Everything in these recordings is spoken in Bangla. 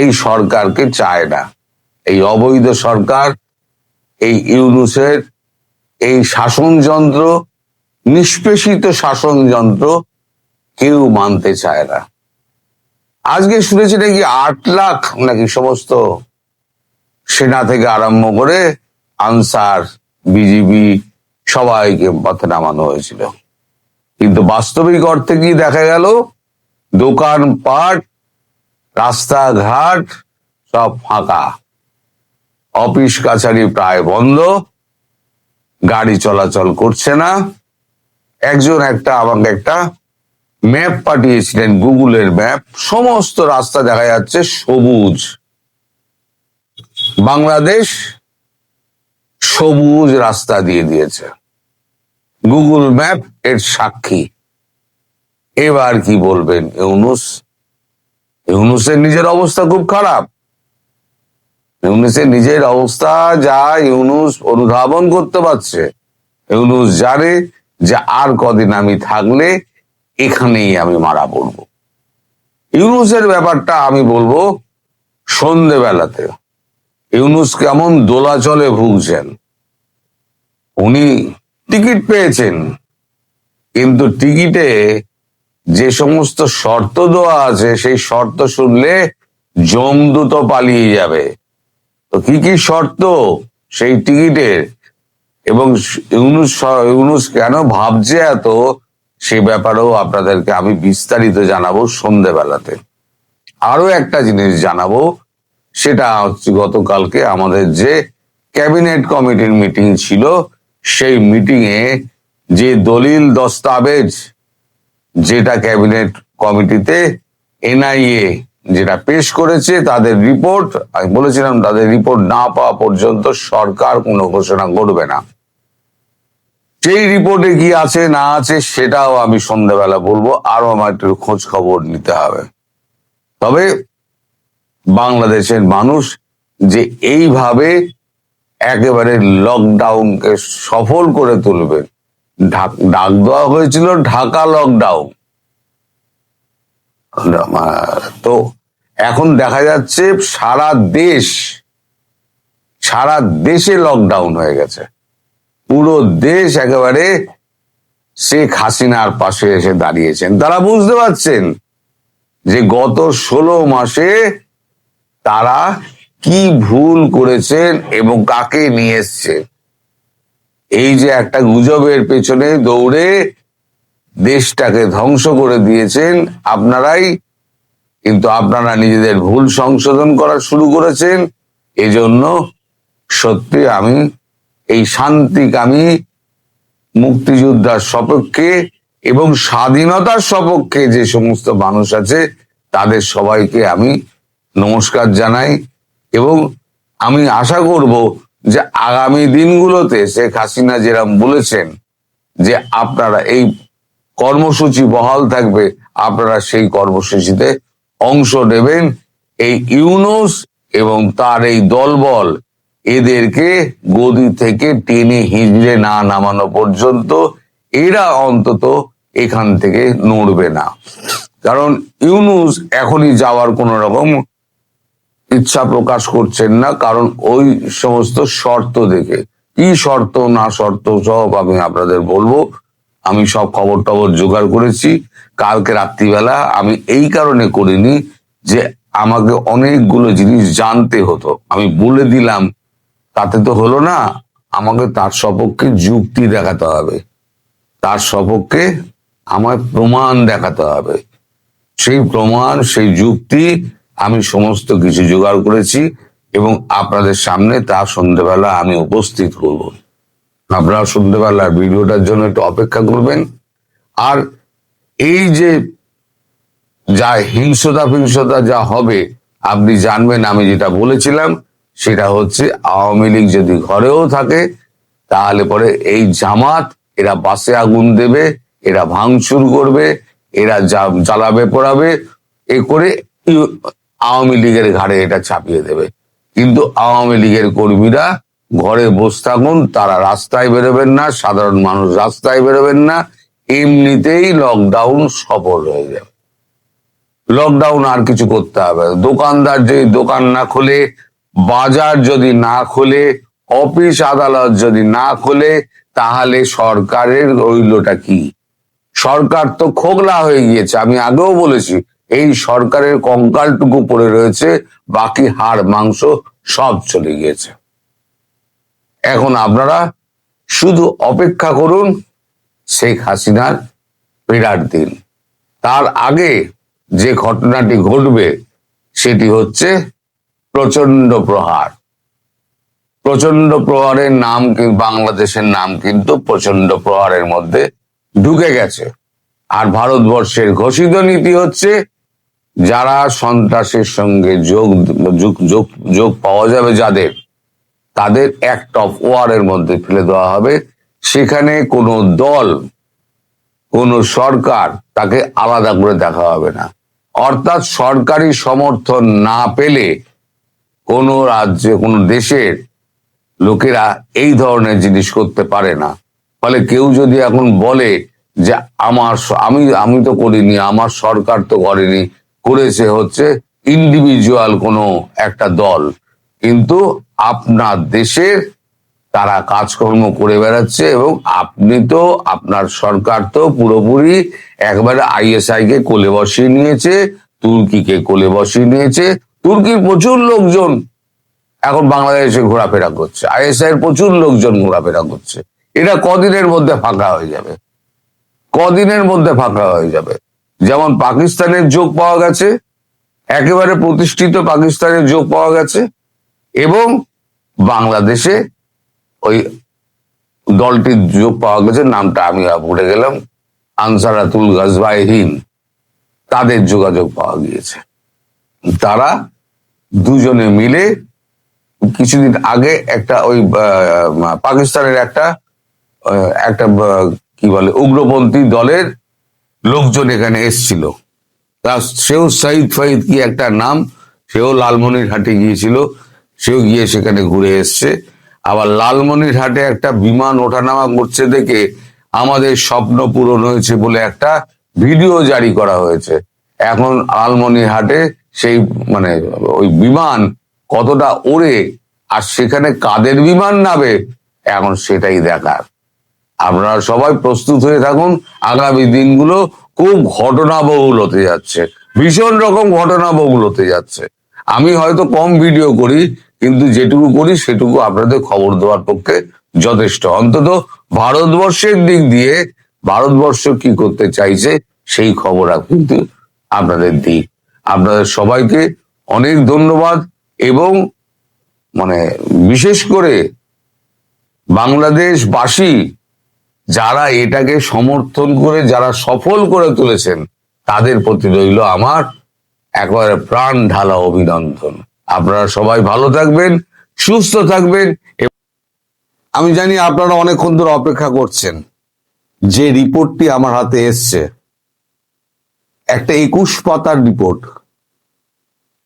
এই সরকারকে চায় না। এই অবৈধ সরকার, এই ইউনুসের এই শাসনযন্ত্র, নিষ্পেষিত শাসনযন্ত্র কেউ মানতে চায় না। আজকে শুনেছি নাকি আট লাখ নাকি সমস্ত সেনা থেকে আরম্ভ করে আনসার, বিজিবি সবাইকে পথে নামানো হয়েছিল। কিন্তু বাস্তবিক অর্থে কি দেখা গেল? দোকানপাট রাস্তাঘাট সব ফাঁকা। অফিস কাছারি প্রায় বন্ধ। গাড়ি চলাচল করছে না। একজন একটা আমাকে একটা ম্যাপ পাঠিয়েছিলেন, গুগলের ম্যাপ। সমস্ত রাস্তা দেখা যাচ্ছে সবুজ। বাংলাদেশ সবুজ রাস্তা দিয়ে দিয়েছে। গুগল ম্যাপ এর সাক্ষী। এবার কি বলবেন ইউনুস? ইউনুসের নিজের অবস্থা খুব খারাপ। ইউনুসের নিজের অবস্থা যা ইউনুস অনুধাবন করতে পারছে। ইউনুস জানে যে আর কদিন আমি থাকলে এখানেই আমি মারা পড়ব। ইউনুসের ব্যাপারটা আমি বলব সন্ধেবেলাতে। ইউনুস কেমন দোলাচলে ভুগছেন। উনি টিকিট পেয়েছেন, কিন্তু টিকিটে যে সমস্ত শর্ত দেওয়া আছে, সেই শর্ত শুনলে জমদূত পালিয়ে যাবে। তো কি কি শর্ত? সেই টিকিটের। এবং ইউনুস ইউনুস কেন ভাবছে এত, সে ব্যাপারেও আপনাদেরকে আমি বিস্তারিত জানাব সন্ধেবেলাতে। আরও একটা জিনিস জানাব, সেটা হচ্ছে গতকালকে আমাদের যে ক্যাবিনেট কমিটির মিটিং ছিল, সেই মিটিং এ যে দলিল দস্তাবেজ যেটা ক্যাবিনেট কমিটিতে এনআইএ যেটা পেশ করেছে, তাদের রিপোর্ট, আমি বলেছিলাম তাদের রিপোর্ট না পাওয়া পর্যন্ত সরকার কোনো ঘোষণা করবে না। সেই রিপোর্টে কি আছে না আছে সেটাও আমি সন্ধ্যাবেলা বলব আরও আমার একটু খোঁজ খবর নিতে হবে। তবে বাংলাদেশের মানুষ যে এইভাবে একেবারে লকডাউনকে সফল করে তুলবে ঢাক- ডাক দেওয়া হয়েছিল ঢাকা লকডাউন তো এখন দেখা যাচ্ছে সারা দেশ, সারা দেশে লকডাউন হয়ে গেছে। পুরো দেশ একেবারে শেখ হাসিনার পাশে এসে দাঁড়িয়েছেন। তারা বুঝতে পারছেন যে গত ষোলো মাসে তারা কি ভুল করেছেন এবং কাকে নিয়ে এসছে। এই যে একটা গুজবের পেছনে দৌড়ে দেশটাকে ধ্বংস করে দিয়েছেন আপনারাই, কিন্তু আপনারা নিজেদের ভুল সংশোধন করা শুরু করেছেন। এজন্য সত্যি আমি, এই শান্তিকামী মুক্তিযোদ্ধার সপক্ষে এবং স্বাধীনতার সপক্ষে যে সমস্ত মানুষ আছে, তাদের সবাইকে আমি নমস্কার জানাই এবং আমি আশা করব যে আগামী দিনগুলোতে শেখ হাসিনা যেরকম বলেছেন যে আপনারা এই কর্মসূচি বহাল থাকবে, আপনারা সেই কর্মসূচিতে অংশ নেবেন। এই ইউনুস এবং তার এই দলবল এদেরকে গদি থেকে টেনে হিজড়ে না নামানো পর্যন্ত এরা অন্তত এখান থেকে নড়বে না। কারণ ইউনুস এখনই যাওয়ার কোন রকম ইচ্ছা প্রকাশ করছেন না, কারণ ওই সমস্ত শর্ত দেখে। কি শর্ত, না শর্ত সব আমি আপনাদের বলব। আমি সব খবর টবর জোগাড় করেছি। কালকে রাত্রিবেলা আমি এই কারণে করিনি যে আমাকে অনেকগুলো জিনিস জানতে হতো। আমি বলে দিলাম, তাতে তো হলো না, আমাকে তার সপক্ষে যুক্তি দেখাতে হবে। তার সপক্ষে আমায় প্রমাণ দেখাতে হবে। সেই প্রমাণ, সেই যুক্তি আমি সমস্ত কিছু জোগাড় করেছি এবং আপনাদের সামনে তা সন্ধ্যেবেলা আমি উপস্থিত করব। আপনারা সন্ধ্যেবেলা ভিডিওটার জন্য একটু অপেক্ষা করবেন। আর এই যে যা হিংসতা ফিংসতা যা হবে, আপনি জানবেন আমি যেটা বলেছিলাম, সেটা হচ্ছে আওয়ামী লীগ যদি ঘরেও থাকে, তাহলে পরে এই জামাত, এরা বাসে আগুন দেবে, এরা ভাঙচুর করবে, এরা জ্বালাবে পোড়াবে, এ করে আওয়ামী লীগের ঘাড়ে এটা চাপিয়ে দেবে। কিন্তু আওয়ামী লীগের কর্মীরা ঘরে বসে থাকুন, তারা রাস্তায় বেরোবেন না, সাধারণ মানুষ রাস্তায় বেরোবেন না, এমনিতেই লকডাউন সফল হয়ে যাবে। লকডাউন আর কিছু করতে হবে। দোকানদার যদি দোকান না খোলে, বাজার যদি না খোলে, অফিস আদালত যদি না খোলে, তাহলে সরকারের রইলটা কি? সরকার তো খোগলা হয়ে গিয়েছে। আমি আগেও বলেছি এই সরকারের কঙ্কালটুকু পড়ে রয়েছে, বাকি হাড়, মাংস সব চলে গিয়েছে। এখন আপনারা শুধু অপেক্ষা করুন, শেখ হাসিনার ফেরার দিন। তার আগে যে ঘটনাটি ঘটবে, সেটি হচ্ছে প্রচণ্ড প্রহার। প্রচণ্ড প্রহারের নাম বাংলাদেশের নাম কিন্তু প্রচণ্ড প্রহারের মধ্যে ঢুকে গেছে। আর ভারতবর্ষের ঘোষিত নীতি হচ্ছে যারা সন্ত্রাসের সঙ্গে যোগ যোগ, যোগ- পাওয়া যাবে যাদের, তাদের অ্যাক্ট অফ ওয়ারের মধ্যে ফেলে দেওয়া হবে। সেখানে কোনো দল, কোন সরকার তাকে আলাদা করে দেখা হবে না। অর্থাৎ সরকারি সমর্থন না পেলে কোনো রাজ্যে, কোনো দেশের লোকেরা এই ধরনের জিনিস করতে পারে না। ফলে কেউ যদি এখন বলে যে আমার আমি আমি তো করিনি, আমার সরকার তো করেনি করেছে হচ্ছে ইন্ডিভিজুয়াল কোনো একটা দল। কিন্তু আপনার দেশের তারা কাজকর্ম করে বেড়াচ্ছে এবং আপনি তো, আপনার সরকার তো পুরোপুরি একবারে আইএসআই কে কোলে বসিয়ে নিয়েছে, তুর্কিকে কোলে বসিয়ে নিয়েছে। তুর্কির প্রচুর লোকজন এখন বাংলাদেশে ঘোরাফেরা করছে আইএসআই এর প্রচুর লোকজন ঘোরাফেরা করছে। এটা কদিনের মধ্যে ফাঁকা হয়ে যাবে। কদিনের মধ্যে ফাঁকা হয়ে যাবে। যেমন পাকিস্তানের যোগ পাওয়া গেছে, একেবারে প্রতিষ্ঠিত পাকিস্তানের যোগ পাওয়া গেছে, এবং বাংলাদেশে ওই দলটির যোগ পাওয়া গেছে, নামটা আমি ভুলে গেলাম, আনসারাতুল গাজবাহিন তাদের যোগাযোগ পাওয়া গিয়েছে। তারা দুজনে মিলে কিছুদিন আগে একটা ওই পাকিস্তানের একটা একটা কি বলে, উগ্রপন্থী দলের লোকজন এখানে এসছিল। তা সেও সাইদ ফাইদ কি একটা নাম, সেও লালমনিরহাটে গিয়েছিল, সেও গিয়ে সেখানে ঘুরে এসছে। আবার লালমনিরহাটে একটা বিমান ওঠানামা করছে দেখে আমাদের স্বপ্ন পূরণ হয়েছে বলে একটা ভিডিও জারি করা হয়েছে। এখন লালমনিরহাটে সেই মানে ওই বিমান কতটা ওড়ে আর সেখানে কাদের বিমান নাবে এখন সেটাই দেখার। আপনারা সবাই প্রস্তুত হয়ে থাকুন। আগামী দিনগুলো খুব ঘটনাবহুল হতে যাচ্ছে। ভীষণ রকম ঘটনাবহুল হতে যাচ্ছে। আমি হয়তো কম ভিডিও করি, কিন্তু যেটুকু করি সেটুকু আপনাদের খবর দেওয়ার পক্ষে যথেষ্ট। অন্তত ভারতবর্ষের দিক দিয়ে, ভারতবর্ষ কি করতে চাইছে সেই খবর কিন্তু আপনাদের দিই। আপনাদের সবাইকে অনেক ধন্যবাদ এবং মানে বিশেষ করে বাংলাদেশবাসী যারা এটাকে সমর্থন করে, যারা সফল করে তুলেছেন, তাদের প্রতি রইল আমার একেবারে প্রাণ ঢালা অভিনন্দন। আপনারা সবাই ভালো থাকবেন, সুস্থ থাকবেন আমি জানি আপনারা অনেকক্ষণ ধরে অপেক্ষা করছেন। যে রিপোর্টটি আমার হাতে এসছে, একটা একুশ পাতার রিপোর্ট।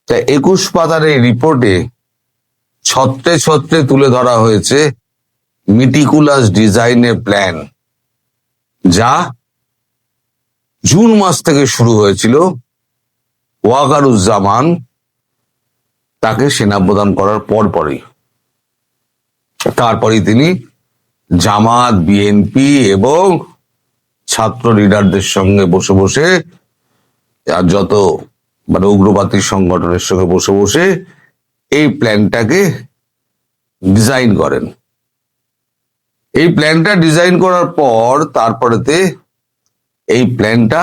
তা একুশ পাতার এই রিপোর্টে ছত্রে ছত্রে তুলে ধরা হয়েছে মিটিকুলাস ডিজাইনের প্ল্যান যা জুন মাস থেকে শুরু হয়েছিল ওয়াকারুজ্জামান তাকে সেনা প্রদান করার পর পরই। তারপরেই তিনি জামাত বিএনপি এবং ছাত্র লিডারদের সঙ্গে বসে বসে, আর যত মানে উগ্রবাদী সংগঠনের সঙ্গে বসে বসে এই প্ল্যানটাকে ডিজাইন করেন। এই প্ল্যানটা ডিজাইন করার পর তারপরেতে এই প্ল্যানটা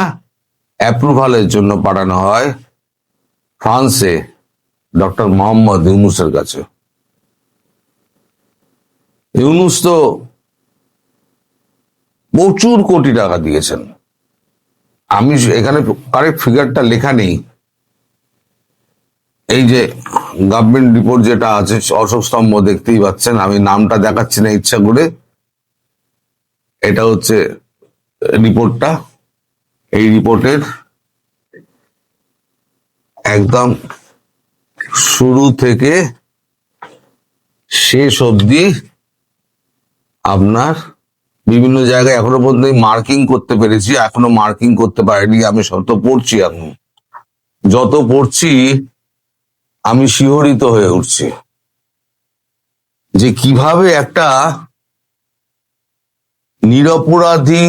অ্যাপ্রুভালের জন্য পাঠানো হয় ফ্রান্সে ডক্টর মোহাম্মদ ইউনুসের কাছে। ইউনুস তো প্রচুর কোটি টাকা দিয়েছেন। আমি এখানে কারেক্ট ফিগারটা লেখা নেই। এই যে গভর্নমেন্ট রিপোর্ট যেটা আছে, অশোক স্তম্ভ দেখতেই পাচ্ছেন, আমি নামটা দেখাচ্ছি না ইচ্ছা করে। এটা হচ্ছে রিপোর্টটা এই রিপোর্টের একদম শুরু থেকে শেষ অবধি আপনার বিভিন্ন জায়গায় এখনও পর্যন্ত মার্কিং করতে পেরেছি। এখনও মার্কিং করতে পারিনি। আমি সব তো পড়ছি এখন যত পড়ছি আমি শিহরিত হয়ে উঠছি যে কীভাবে একটা নিরপরাধী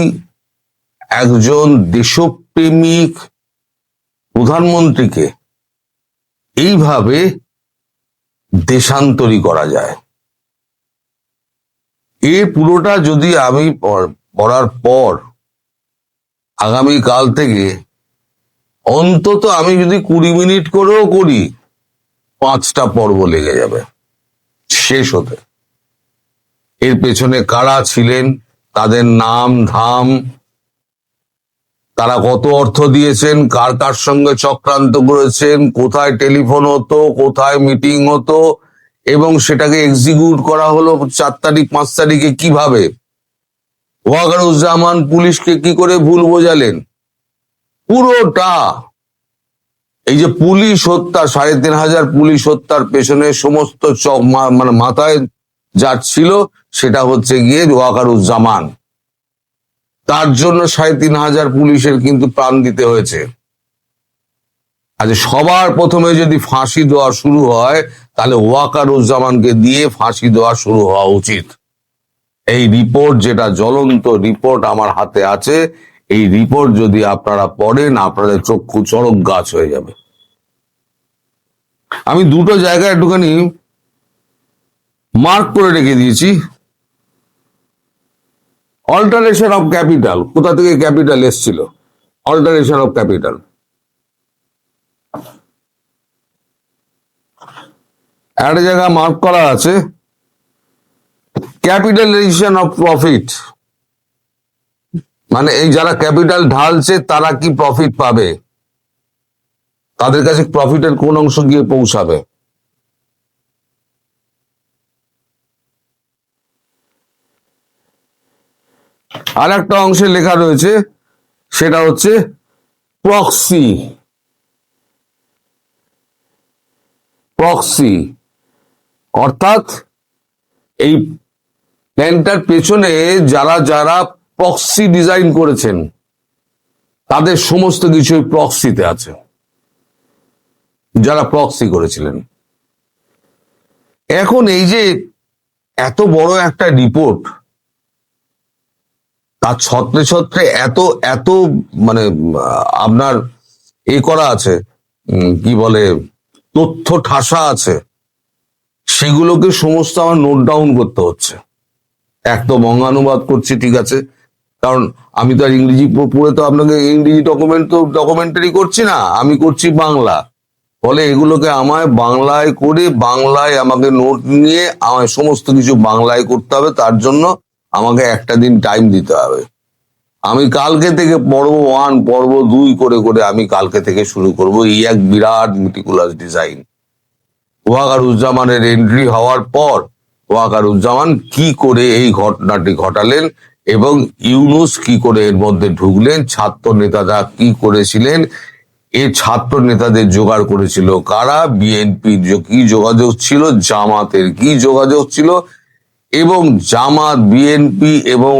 একজন দেশপ্রেমিক প্রধানমন্ত্রীকে এইভাবে দেশান্তরী করা যায়। এ পুরোটা যদি আমি পড়ার পর আগামী কাল থেকে অন্তত আমি যদি কুড়ি মিনিট করেও করি, পাঁচটা পর্ব লেগে যাবে। শেষ হতে। এর পেছনে কারা ছিলেন? তাদের নাম, ধাম, তারা কত অর্থ দিয়েছেন, কার কার সঙ্গে চক্রান্ত করেছেন, কোথায় টেলিফোন হতো, কোথায় মিটিং হতো, এবং সেটাকে এক্সিকিউট করা হলো চার তারিখ, পাঁচ তারিখে কীভাবে? ওয়াগারুজ্জামান পুলিশকে কি করে ভুল বোঝালেন? পুরোটা, এই যে পুলিশ হত্যা, সাড়ে তিন হাজার পুলিশ হত্যার পেছনে সমস্ত মানে মাথায় যা ছিল সেটা হচ্ছে গিয়ে ওয়াকারুজ্জামান। তার জন্য সাড়ে তিন হাজার পুলিশের কিন্তু প্রাণ দিতে হয়েছে। আচ্ছা সবার প্রথমে যদি ফাঁসি দেওয়া শুরু হয়, তাহলে ওয়াকারুজ্জামানকে দিয়ে ফাঁসি দেওয়া শুরু হওয়া উচিত। এই রিপোর্ট যেটা জ্বলন্ত রিপোর্ট আমার হাতে আছে, এই রিপোর্ট যদি আপনারা পড়েন, আপনাদের চক্ষু চড়ক গাছ হয়ে যাবে। আমি দুটো জায়গায় একটুখানি মার্ক করে রেখে দিয়েছি। অল্টারেশন অফ ক্যাপিটাল কোথা থেকে ক্যাপিটাল এসছিল? অল্টারেশন অফ ক্যাপিটাল একটা জায়গা মার্ক করা আছে। ক্যাপিটালাইজেশন অফ প্রফিট মানে এই যারা ক্যাপিটাল ঢালছে, তারা কি প্রফিট পাবে? তাদের কাছে প্রফিটের কোন অংশ গিয়ে পৌঁছাবে? আর একটা অংশে লেখা রয়েছে, সেটা হচ্ছে প্রক্সি প্রক্সি অর্থাৎ এই প্ল্যানটার পেছনে যারা যারা প্রক্সি ডিজাইন করেছেন, তাদের সমস্ত কিছু প্রক্সিতে আছে। যারা প্রক্সি করেছিলেন। এখন এই যে এত বড় একটা রিপোর্ট তার ছত্রে ছত্রে এত এত মানে আপনার এ করা আছে কি বলে, তথ্য ঠাসা আছে, সেগুলোকে সমস্ত আমার নোট ডাউন করতে হচ্ছে। এক তো বঙ্গানুবাদ করছি, ঠিক আছে, কারণ আমি তো আর ইংরেজি পড়ে তো আপনাকে ইংরেজি ডকুমেন্ট তো ডকুমেন্টারি করছি না, আমি করছি বাংলা। ফলে এগুলোকে আমায় বাংলায় করে, বাংলায় আমাকে নোট নিয়ে আমায় সমস্ত কিছু বাংলায় করতে হবে, তার জন্য আমাকে একটা দিন টাইম দিতে হবে। আমি কালকে থেকে পর্ব ওয়ান পর্ব দুই করে করে আমি কালকে থেকে শুরু করব এই এক বিরাট মিটিকুলাস ডিজাইন ওয়াকারুজ্জামানের এন্ট্রি হওয়ার পর ওয়াকারুজ্জামান কি করে এই ঘটনাটি ঘটালেন এবং ইউনুস কি করে এর মধ্যে ঢুকলেন, ছাত্র নেতারা কি করেছিলেন, এ ছাত্র নেতাদের জোগাড় করেছিল কারা, বিএনপির কি যোগাযোগ ছিল, জামাতের কি যোগাযোগ ছিল এবং জামাত, বিএনপি এবং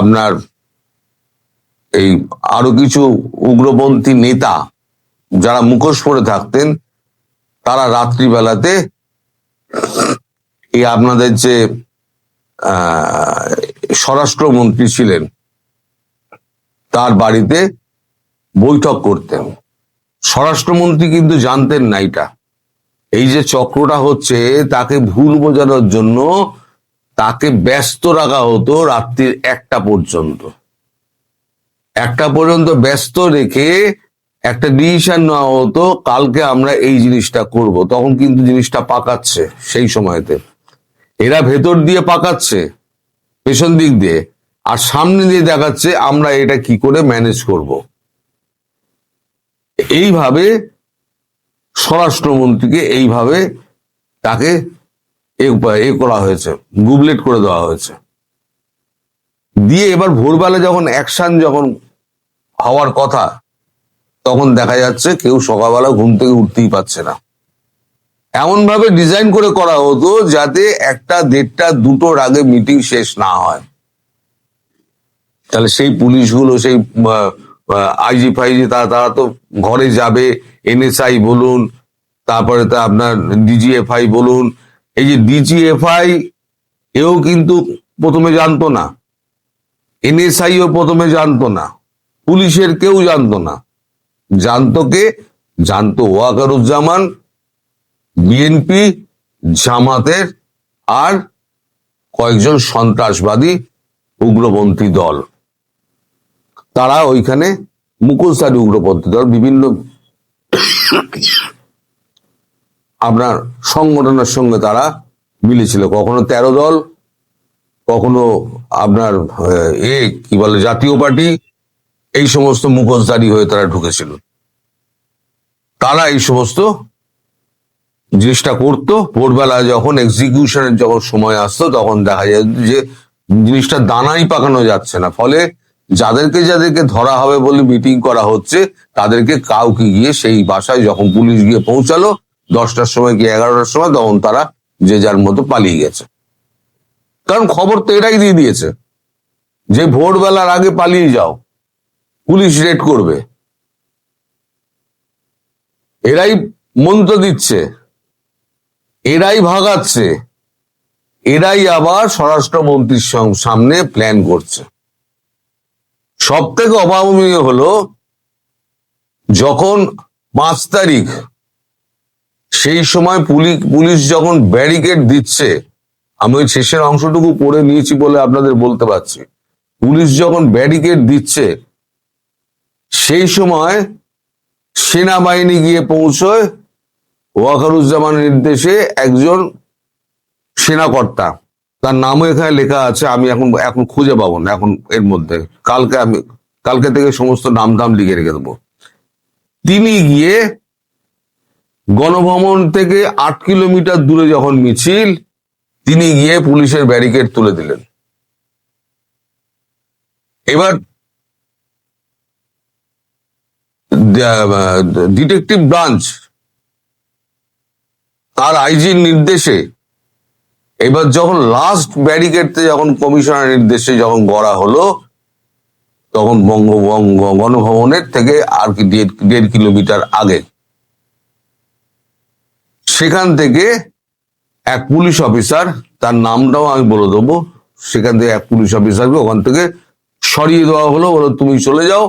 আপনার এই আরও কিছু উগ্রপন্থী নেতা যারা মুখোশ পরে থাকতেন, তারা রাত্রিবেলাতে এই আপনাদের যে স্বরাষ্ট্রমন্ত্রী ছিলেন, তার বাড়িতে বৈঠক করতেন। স্বরাষ্ট্রমন্ত্রী কিন্তু জানতেন না এটা। এই যে চক্রটা হচ্ছে, তাকে ভুল বোঝানোর জন্য তাকে ব্যস্ত রাখা হতো রাত্রির একটা পর্যন্ত। একটা পর্যন্ত ব্যস্ত রেখে একটা ডিসিশন নেওয়া হতো, কালকে আমরা এই জিনিসটা করব। তখন কিন্তু জিনিসটা পাকাচ্ছে সেই সময়তে। এরা ভেতর দিয়ে পাকাচ্ছে, পেছন দিক দিয়ে, আর সামনে দিয়ে দেখাচ্ছে আমরা এটা কি করে ম্যানেজ করব। এইভাবে স্বরাষ্ট্রমন্ত্রীকে এইভাবে তাকে এ করা হয়েছে, গুবলেট করে দেওয়া হয়েছে। দিয়ে এবার ভোরবেলা যখন অ্যাকশন যখন হওয়ার কথা, তখন দেখা যাচ্ছে কেউ সকালবেলা ঘুম থেকে উঠতেই পারছে না। এমন ভাবে ডিজাইন করে করা হতো যাতে একটা দেড়টা, দুটোর আগে মিটিং শেষ না হয়। তাহলে সেই পুলিশগুলো, সেই আইজি ফাইজি, তারা তারা তো ঘরে যাবে এনএসআই বলুন, তারপরে তো আপনার ডিজিএফআই বলুন, এই যে ডিজিএফআই এও কিন্তু প্রথমে জানতো না এনএসআইও প্রথমে জানতো না, পুলিশের কেউ জানতো না। জানতো কে? জানতো ওয়াকারুজ্জামান, বিএনপি, জামাতের আর কয়েকজন সন্ত্রাসবাদী উগ্রপন্থী দল। তারা ওইখানে মুখোশধারী উগ্রপন্থী দল বিভিন্ন আপনার সংগঠনের সঙ্গে তারা মিলেছিল। কখনো তেরো দল, কখনো আপনার, এ, কি বলে, জাতীয় পার্টি, এই সমস্ত মুখোশধারী হয়ে তারা ঢুকেছিল। তারা এই সমস্ত জিনিসটা করতো। ভোরবেলা যখন এক্সিকিউশনের যখন সময় আসতো, তখন দেখা যায় যে জিনিসটা দানাই পাকানো যাচ্ছে না। ফলে যাদেরকে যাদেরকে ধরা হবে বলে মিটিং করা হচ্ছে, তাদেরকে কাউকে গিয়ে সেই বাসায় যখন পুলিশ গিয়ে পৌঁছালো, দশটার সময় কি এগারোটার সময়, তখন তারা যে যার মতো পালিয়ে গেছে। কারণ খবর তো এটাই দিয়ে দিয়েছে, যে ভোরবেলার আগে পালিয়ে যাও, পুলিশ রেড করবে। এরাই মন্ত্র দিচ্ছে, এরাই ভাগাচ্ছে, এরাই আবার স্বরাষ্ট্রমন্ত্রীর সামনে প্ল্যান করছে। সব থেকে অভাবনীয় হলো যখন পাঁচ তারিখ, সেই সময় পুলিশ পুলিশ যখন ব্যারিকেড দিচ্ছে, আমি ওই শেষের অংশটুকু পড়ে নিয়েছি বলে আপনাদের বলতে পারছি। পুলিশ যখন ব্যারিকেড দিচ্ছে, সেই সময় সেনাবাহিনী গিয়ে পৌঁছয়, ওয়াকারুজ্জামানের নির্দেশে একজন সেনাকর্তা। তার নামও এখানে লেখা আছে, আমি এখন এখন খুঁজে পাবো না, এখন এর মধ্যে। কালকে আমি, কালকে থেকে সমস্ত নাম দাম লিখে রেখে দেবো। তিনি গিয়ে গণভবন থেকে আট কিলোমিটার দূরে যখন মিছিল, তিনি গিয়ে পুলিশের ব্যারিকেড তুলে দিলেন। এবার ডিটেকটিভ ব্রাঞ্চ, তার আইজির নির্দেশে এবার যখন লাস্ট ব্যারিকেডতে যখন কমিশনার নির্দেশে যখন গড়া হলো, তখন বঙ্গবঙ্গ গণভবনের থেকে আর কি দেড় কিলোমিটার আগে। সেখান থেকে এক পুলিশ অফিসার তার নামটাও আমি বলে দেবো, সেখান থেকে এক পুলিশ অফিসারকে ওখান থেকে সরিয়ে দেওয়া হলো, বলো তুমি চলে যাও।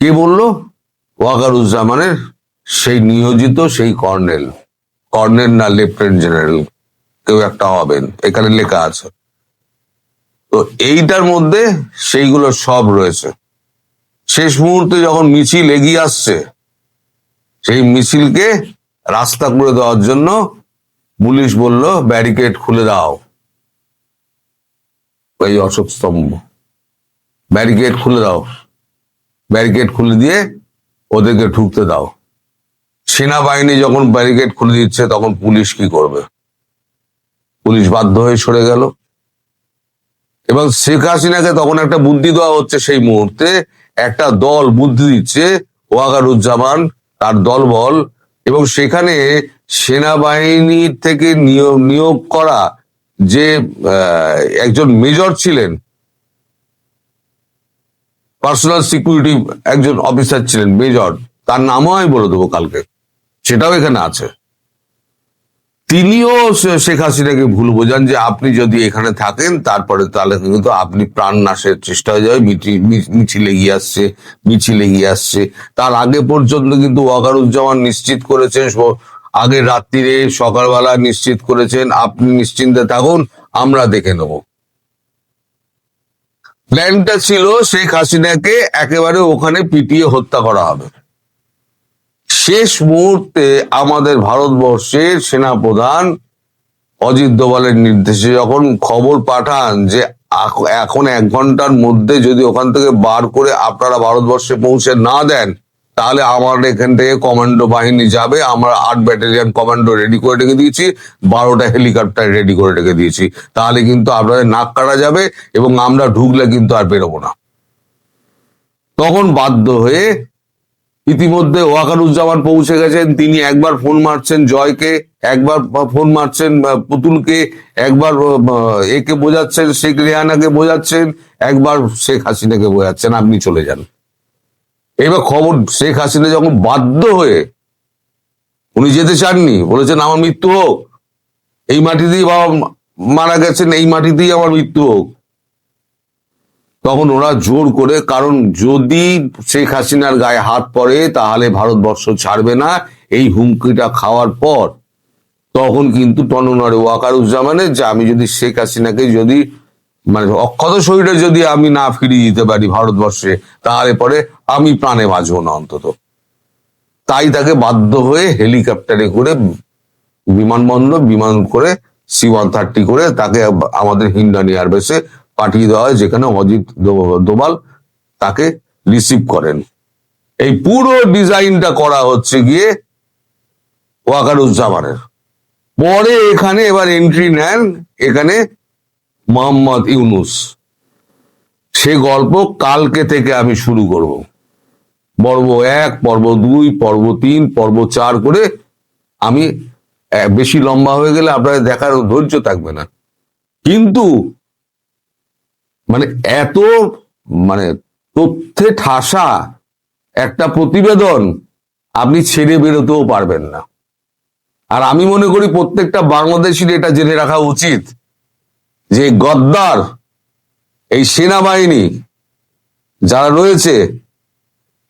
কে বলল? ওয়াকারুজ্জামানের সেই নিয়োজিত সেই কর্নেল। কর্নেল না, লেফটেন্যান্ট জেনারেল। কেউ একটা হবেন। এখানে লেখা আছে। তো এইটার মধ্যে সেইগুলো সব রয়েছে। শেষ মুহূর্তে যখন মিছিল এগিয়ে আসছে, সেই মিছিলকে রাস্তা করে দেওয়ার জন্য পুলিশ বলল, ব্যারিকেড খুলে দাও। এই অশোক স্তম্ভ। ব্যারিকেড খুলে দাও। ব্যারিকেড খুলে দিয়ে ওদেরকে ঢুকতে দাও। সেনাবাহিনী যখন ব্যারিকেড খুলে দিচ্ছে, তখন পুলিশ কি করবে? পুলিশ বাধ্য হয়ে সরে গেল। এবং শেখ হাসিনাকে তখন একটা বুদ্ধি দেওয়া হচ্ছে সেই মুহূর্তে, একটা দল বুদ্ধি দিচ্ছে ওয়াগারুজ্জামান তার দলবল, এবং সেখানে সেনাবাহিনীর থেকে নিয়োগ নিয়োগ করা যে একজন মেজর ছিলেন, পার্সোনাল সিকিউরিটি একজন অফিসার ছিলেন, মেজর, তার নামও আমি বলে দেবো কালকে, সেটাও এখানে আছে। তিনিও শেখ হাসিনাকে ভুল বোঝান যে আপনি যদি এখানে থাকেন, তারপরে তাহলে কিন্তু আপনি প্রাণ নাশের চেষ্টা হয়ে যাবে। মিছিল এগিয়ে আসছে, মিছিল এগিয়ে আসছে। তার আগে পর্যন্ত কিন্তু ওয়াকারুজ্জামান নিশ্চিত করেছেন আগের রাত্রিরে সকালবেলা নিশ্চিত করেছেন, আপনি নিশ্চিন্তে থাকুন, আমরা দেখে নেব। প্ল্যানটা ছিল শেখ হাসিনাকে একেবারে ওখানে পিটিয়ে হত্যা করা হবে। শেষ মুহূর্তে আমাদের ভারতবর্ষের সেনাপ্রধান অজিত দোভালের নির্দেশে যখন খবর পাঠান যে এখন এক ঘণ্টার মধ্যে যদি ওখান থেকে বার করে আপনারা ভারতবর্ষে পৌঁছে না দেন, তাহলে আমার এখান থেকে কমান্ডো বাহিনী যাবে, আমরা আট ব্যাটালিয়ন কমান্ডো রেডি করে রেখে দিয়েছি, বারোটা হেলিকপ্টার রেডি করে রেখে দিয়েছি। তাহলে কিন্তু আপনাদের নাক কাটা যাবে এবং আমরা ঢুকলে কিন্তু আর বেরোবো না। তখন বাধ্য হয়ে ইতিমধ্যে ওয়াকারুজ্জামান পৌঁছে গেছেন। তিনি একবার ফোন মারছেন জয়কে, একবার ফোন মারছেন পুতুলকে, একবার একে বোঝাচ্ছেন, শেখ রেহানাকে বোঝাচ্ছেন, একবার শেখ হাসিনাকে বোঝাচ্ছেন। আপনি চলে যান। এবার খবর, শেখ হাসিনা যখন বাধ্য হয়ে, উনি যেতে চাননি, বলেছেন আমার মৃত্যু হোক। এই মাটিতেই বাবা মারা গেছেন, এই মাটিতেই আমার মৃত্যু হোক। তখন ওরা জোর করে, কারণ যদি শেখ হাসিনার গায়ে হাত পড়ে, তাহলে ভারতবর্ষ ছাড়বে না। এই হুমকিটা খাওয়ার পর তখন কিন্তু টননারে ওয়াকারুজ্জামানের যে আমি যদি শেখ হাসিনাকে যদি মানে অক্ষত শরীরে যদি আমি না ফিরিয়ে দিতে পারি ভারতবর্ষে, তাহলে পরে আমি প্রাণে বাঁচবো না অন্তত। তাই তাকে বাধ্য হয়ে হেলিকপ্টারে করে বিমানবন্দর, বিমান করে সি ওয়ান থার্টি করে তাকে আমাদের হিন্ডানি এয়ারবেসে পাঠিয়ে দেওয়া হয়, যেখানে অজিত দো- দোভাল তাকে রিসিভ করেন। এই পুরো ডিজাইনটা করা হচ্ছে গিয়ে ওয়াকারুজ্জামানের। পরে এখানে এবার এন্ট্রি নেন এখানে মোহাম্মদ ইউনুস। সে গল্প কালকে থেকে আমি শুরু করব। পর্ব এক, পর্ব দুই, পর্ব তিন, পর্ব চার করে আমি বেশি লম্বা হয়ে গেলে আপনাদের দেখার ধৈর্য থাকবে না। কিন্তু মানে এত মানে তথ্যে ঠাসা একটা প্রতিবেদন আপনি ছেড়ে বেরোতেও পারবেন না। আর আমি মনে করি প্রত্যেকটা বাংলাদেশির এটা জেনে রাখা উচিত যে গদ্দার, এই সেনাবাহিনী যারা রয়েছে,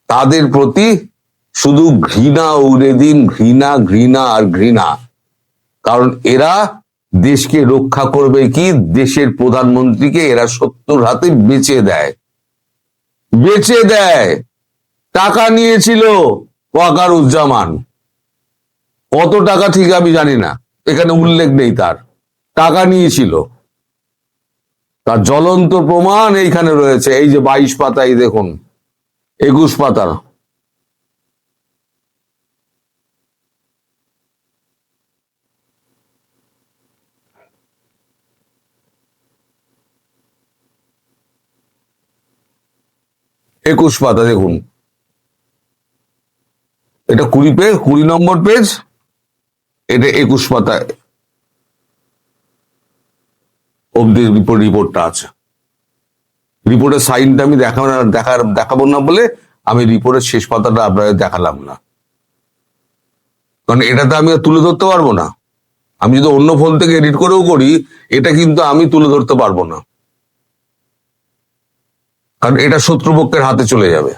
তাদের প্রতি শুধু ঘৃণা, উড়ে দিন ঘৃণা ঘৃণা আর ঘৃণা। কারণ এরা দেশকে রক্ষা করবে কি? দেশের প্রধানমন্ত্রীকে এরা সত্তর হাতে বেচে দেয়। বেচে দেয়। টাকা নিয়েছিল ওয়াকারুজ্জামান। কত টাকা ঠিক আমি জানি না। এখানে উল্লেখ নেই তার। টাকা নিয়েছিল। তার জ্বলন্ত প্রমাণ এইখানে রয়েছে। এই যে বাইশ পাতায় দেখুন। একুশ পাতার একুশ পাতা দেখুন। এটা কুড়ি পেজ কুড়ি নম্বর পেজ এটা একুশ পাতা অব্দি রিপোর্ট রিপোর্টটা আছে। রিপোর্টের সাইনটা আমি দেখাবো না, দেখার, দেখাবো না বলে আমি রিপোর্টের শেষ পাতাটা আপনাদের দেখালাম না। কারণ এটাতে আমি আর তুলে ধরতে পারব না। আমি যদি অন্য ফোন থেকে এডিট করেও করি, এটা কিন্তু আমি তুলে ধরতে পারব না। কারণ এটা শত্রুপক্ষের হাতে চলে যাবে।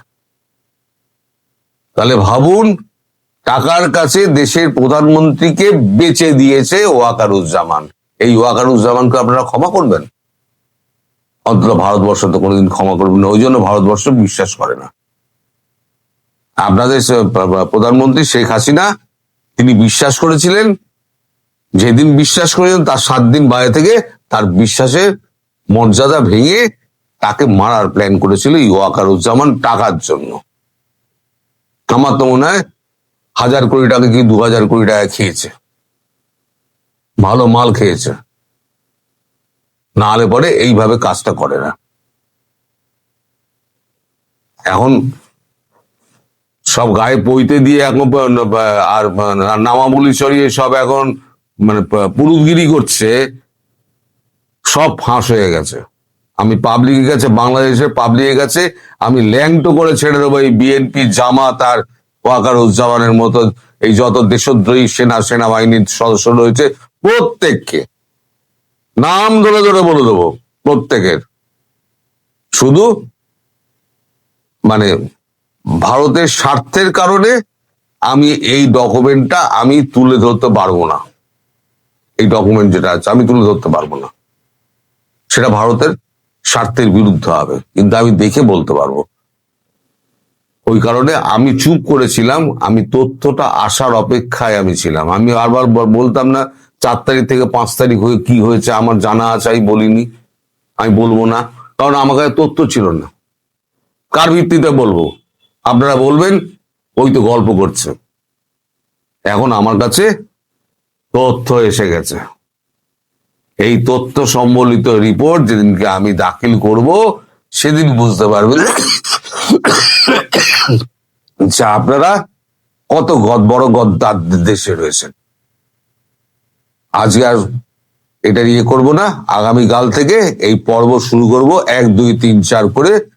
তাহলে ভাবুন, টাকার কাছে দেশের প্রধানমন্ত্রীকে বেচে দিয়েছে ওয়াকারুজ্জামান। এই ওয়াকারুজ্জামানকে আপনারা ক্ষমা করবেন? অন্তত ভারতবর্ষ তো কোনোদিন ক্ষমা করবেন ওই জন্য ভারতবর্ষ বিশ্বাস করে না। আপনাদের প্রধানমন্ত্রী শেখ হাসিনা, তিনি বিশ্বাস করেছিলেন। যেদিন বিশ্বাস করেছেন তার সাত দিন বাইরে থেকে তার বিশ্বাসের মর্যাদা ভেঙে তাকে মারার প্ল্যান করেছিল ওয়াকারুজ্জামান টাকার জন্য। আমার তো মনে হয় হাজার কোটি টাকা কি দু হাজার কোটি টাকা খেয়েছে। ভালো মাল খেয়েছে। না হলে পরে এইভাবে কাজটা করে না। এখন সব গায়ে পইতে দিয়ে এখন, আর নামাবলি চড়িয়ে সব এখন মানে পুরুষগিরি করছে, সব ফাঁস হয়ে গেছে। আমি পাবলিকের কাছে বাংলাদেশের পাবলিকের কাছে, আমি ল্যাংটো করে ছেড়ে দেবো এই বিএনপি জামাত আর ওয়াকারুজ্জামানের মতো এই যত দেশদ্রোহী সেনা, সেনাবাহিনীর সদস্য রয়েছে, প্রত্যেককে, নাম ধরে ধরে বলে দেবো, প্রত্যেকের। শুধু মানে ভারতের স্বার্থের কারণে আমি এই ডকুমেন্টটা আমি তুলে ধরতে পারব না। এই ডকুমেন্ট যেটা আছে, আমি তুলে ধরতে পারব না। সেটা ভারতের স্বার্থের বিরুদ্ধে হবে। কিন্তু আমি দেখে বলতে পারব। ওই কারণে আমি চুপ করেছিলাম, আমি তথ্যটা আসার অপেক্ষায় আমি ছিলাম। আমি বারবার বলতাম না, চার তারিখ থেকে পাঁচ তারিখ হয়ে কি হয়েছে, আমার জানা আছে, আমি বলিনি। আমি বলব না, কারণ আমার কাছে তথ্য ছিল না। কার ভিত্তিতে বলব? আপনারা বলবেন, ওই তো গল্প করছে। এখন আমার কাছে তথ্য এসে গেছে। এই তথ্য সম্বলিত রিপোর্ট যেদিনকে আমি দাখিল করব, সেদিন বুঝতে পারবেন যা আপনারা কত গদ, বড় গদ্দার দেশে রয়েছেন। আজকে আর এটা ইয়ে করব না। আগামী আগামীকাল থেকে এই পর্ব শুরু করব। এক, দুই, তিন, চার করে